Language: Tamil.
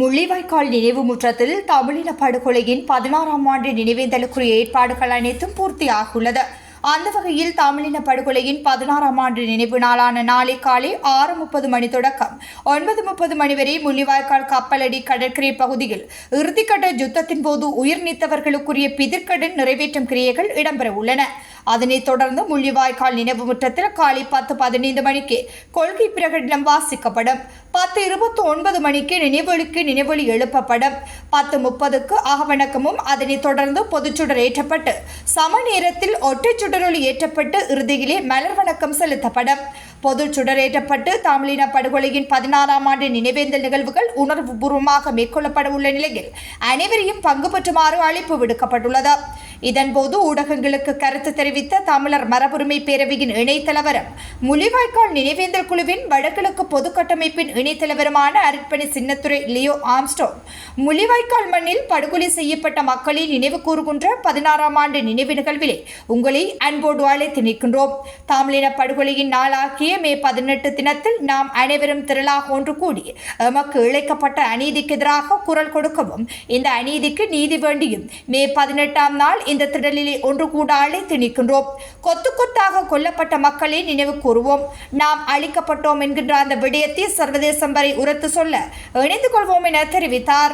முள்ளிவாய்க்கால் நினைவு முற்றத்தில் தமிழின படுகொலையின் பதினாறாம் ஆண்டு நினைவேந்தலுக்குரிய ஏற்பாடுகள் அனைத்தும் பூர்த்தியாகியுள்ளது. அந்த வகையில் தமிழின படுகொலையின் பதினாறாம் ஆண்டு நினைவு நாளான நாளை காலை ஆறு முப்பது மணி தொடக்கம். ஒன்பது முப்பது மணி வரை முள்ளிவாய்க்கால் கப்பலடி கடற்கரை பகுதியில் இறுதிக்கட்ட யுத்தத்தின் போது உயிர் நீத்தவர்களுக்குரிய பிதிர்கடன் நிறைவேற்றும் கிரியைகள் இடம்பெற உள்ளன. அதனைத் தொடர்ந்து முள்ளிவாய்க்கால் நினைவு முற்றத்தில் காலை பத்து பதினைந்து மணிக்கு கொள்கை பிரகடனம் வாசிக்கப்படும். பத்து இருபத்தி ஒன்பது மணிக்கு நினைவொலிக்கு நினைவொலி எழுப்பப்படும். பத்து முப்பதுக்கு ஆகவணக்கமும் அதனைத் தொடர்ந்து பொதுச்சுடர் ஏற்றப்பட்டு சம நேரத்தில் ஒற்றைச்சுடர் சுடரொளி ஏற்றப்பட்டு இறுதியிலே மலர் வணக்கம் செலுத்தப்படும். பொது சுடரேற்றப்பட்டு தமிழின படுகொலையின் பதினாறாம் ஆண்டு நினைவேந்தல் நிகழ்வுகள் உணர்வுபூர்வமாக மேற்கொள்ளப்பட உள்ள நிலையில் அனைவரையும் பங்கு பெற்றுமாறு அழைப்பு விடுக்கப்பட்டுள்ளது. இதன்போது ஊடகங்களுக்கு கருத்து தெரிவித்த தமிழர் மரபுரிமை பேரவையின் இணைத்தலைவரும் முலிவாய்க்கால் நினைவேந்தல் குழுவின் வடகிழக்கு பொது கட்டமைப்பின் இணைத்தலைவருமான அருட்பணி சின்னத்துறை லியோ ஆம்ஸ்டோன் முலிவாய்க்கால் மண்ணில் படுகொலை செய்யப்பட்ட மக்களை நினைவு கூறுகின்ற பதினாறாம் ஆண்டு நினைவு நிகழ்விலே உங்களை அன்போடு அழைத்து நிற்கின்றோம். தமிழின படுகொலையின் நாளாகிய மே பதினெட்டு தினத்தில் நாம் அனைவரும் திரளாக ஒன்று கூடி எமக்கு இழைக்கப்பட்ட அநீதிக்கு எதிராக குரல் கொடுக்கவும் இந்த அநீதிக்கு நீதி வேண்டியும் மே பதினெட்டாம் நாள் இந்த திடலிலே ஒன்று கூட அழைத்து நிற்கின்றோம். கொத்து கொத்தாக கொல்லப்பட்ட மக்களை நினைவு கூறுவோம். நாம் அழிக்கப்பட்டோம் என்கின்ற அந்த விடயத்தை சர்வதேசம் வரை உரத்து சொல்ல இணைந்து கொள்வோம் என தெரிவித்தார்.